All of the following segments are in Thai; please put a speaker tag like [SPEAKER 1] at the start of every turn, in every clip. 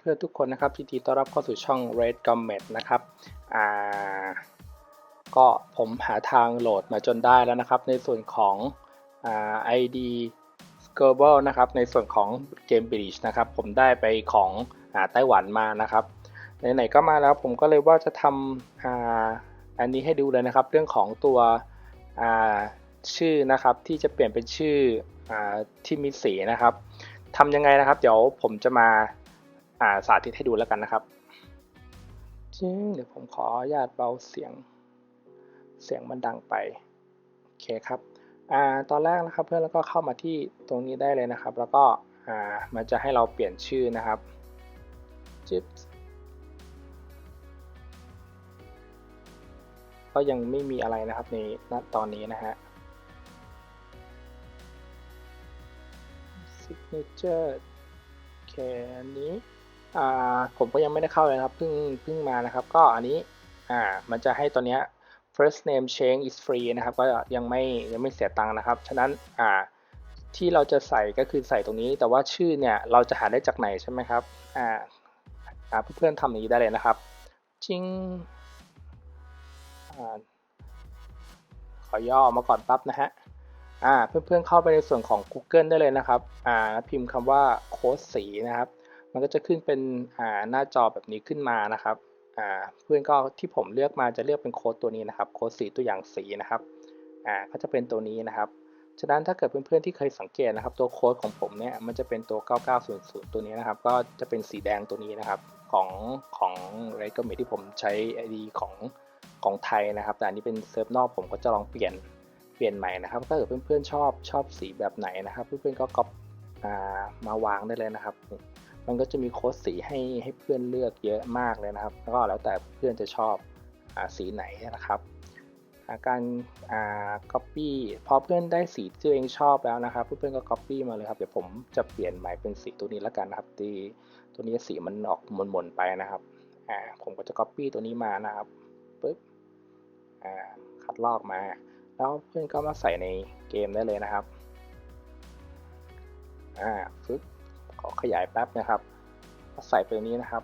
[SPEAKER 1] เพื่อนๆทุกคนนะครับยินดีต้อนรับเข้าสู่ช่อง Red g o m m e t นะครับอ่าก็ผมหาทางโหลดมาจนได้แล้วนะครับ ในส่วนของอ่า ID s c r b b l e นะครับ ในส่วนของเกม Bridge นะครับ ผมได้ไปของอ่าไต้หวันมานะครับไหนๆก็มาแล้วผมก็เลยว่าจะทำอ่าอันนี้ให้ดูเลยนะครับ เรื่องของตัวอ่าชื่อนะครับที่จะเปลี่ยนเป็นชื่ออ่าที่มีสีนะครับทำยังไงนะครับ เดี๋ยวผมจะมา สาธิตให้ดูแล้วกันนะครับจริงเดี๋ยวผมขออนุญาตเบาเสียง เสียงมันดังไป โอเคครับอ่าตอนแรกนะครับเพื่อนแล้วก็เข้ามาที่ตรงนี้ได้เลยนะครับ แล้วก็อ่ามันจะให้เราเปลี่ยนชื่อนะครับจิ๊บก็ยังไม่มีอะไรนะครับในณตอนนี้นะฮะ signature โอเคอันนี้ ผมก็ยังไม่ได้เข้าเลยครับเพิ่งเพิ่งมานะครับ ก็อันนี้อ่ามันจะให้ตัวเนี้ย first name change is free นะครับ ก็ยังไม่ยังไม่เสียตังค์นะครับ ฉะนั้นอ่าที่เราจะใส่ก็คือใส่ตรงนี้ แต่ว่าชื่อเนี่ยเราจะหาได้จากไหนใช่ไหมครับอ่าอ่าเพื่อนๆทำอย่างนี้ได้เลยนะครับจริงอขอย่อมาก่อนปั๊บนะฮะอ่าเพื่อนๆเข้าไปในส่วนของ Google ได้เลยนะครับพิมพ์คำว่าโค้ดสีนะครับ มันก็จะขึ้นเป็นหน้าจอแบบนี้ขึ้นมานะครับเพื่อนก็ที่ผมเลือกมาจะเลือกเป็นโค้ดตัวนี้นะครับ โค้ดสีตัวอย่างสีนะครับก็จะเป็นตัวนี้นะครับฉะนั้นถ้าเกิดเพื่อนๆที่เคยสังเกตนะครับ ตัวโค้ดของผมเนี่ยมันจะเป็นตัว 9900 ตัวนี้นะครับ ก็จะเป็นสีแดงตัวนี้นะครับ ของของ r e d g o m e t ที่ผมใช้ ID ของของไทยนะครับ แต่อันนี้เป็นเซิร์ฟนอกผมก็จะลองเปลี่ยนเปลี่ยนใหม่นะครับ ถ้าเกิดเพื่อนๆชอบชอบสีแบบไหนนะครับ เพื่อนๆก็ก๊อปมาวางได้เลยนะครับ มันก็จะมีโค้ดสีให้ให้เพื่อนเลือกเยอะมากเลยนะครับ แล้วก็แล้วแต่เพื่อนจะชอบอสีไหนนะครับการอ่า copy พอเพื่อนได้สีที่ตัวเองชอบแล้วนะครับ เพื่อนๆก็ copy มาเลยครับ เดี๋ยวผมจะเปลี่ยนใหม่เป็นสีตัวนี้แล้วกันนะครับที่ตัวนี้สีมันออกหม่นๆไปนะครับอ่าผมก็จะ copy ตัวนี้มานะครับปึ๊บอ่าคัดลอกมา แล้วเพื่อนก็มาใส่ในเกมได้เลยนะครับอ่าฟึบ ขอขยายแป๊บนะครับใส่ไปนี้นะครับ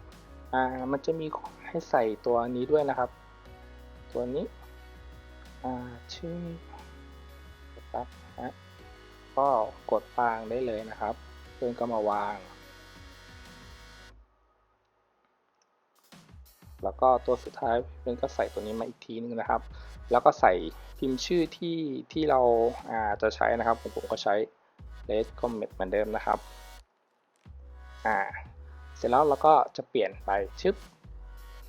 [SPEAKER 1] อ่ามันจะมีให้ใส่ตัวนี้ด้วยนะครับ ตัวนี้อ่าชื่อแป๊บนะก็กดวางได้เลยนะครับเพื่อนก็มาวาง แล้วก็ตัวสุดท้ายเพื่อนก็ใส่ตัวนี้มาอีกทีนึงนะครับ แล้วก็ใส่พิมพ์ชื่อที่ที่เราอ่าจะใช้นะครับผมผมก็ใช้ red comment เหมือนเดิมนะครับ อ่าเสร็จแล้วเราก็จะเปลี่ยนไปชึบ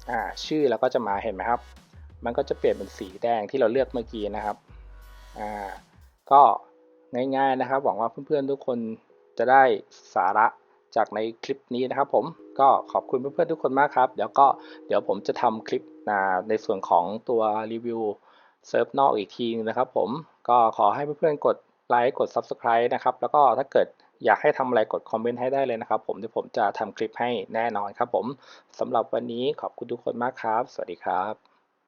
[SPEAKER 1] อ่าชื่อแล้วก็จะมาเห็นไหมครับ มันก็จะเปลี่ยนเป็นสีแดงที่เราเลือกเมื่อกี้นะครับอ่าก็ง่ายๆนะครับ หวังว่าเพื่อนๆทุกคนจะได้สาระจากในคลิปนี้นะครับผมก็ขอบคุณเพื่อนๆทุกคนมากครับ เดี๋ยวก็เดี๋ยวผมจะทำคลิปในส่วนของตัวรีวิวเซิร์ฟนอกอีกทีนึงนะครับผมก็ขอให้เพื่อนๆกดไลค์กด Subscribe นะครับ แล้วก็ถ้าเกิด อยากให้ทำอะไรกดคอมเมนต์ให้ได้เลยนะครับ ผมเดี๋ยวผมจะทำคลิปให้แน่นอนครับผมสำหรับวันนี้ขอบคุณทุกคนมากครับ สวัสดีครับ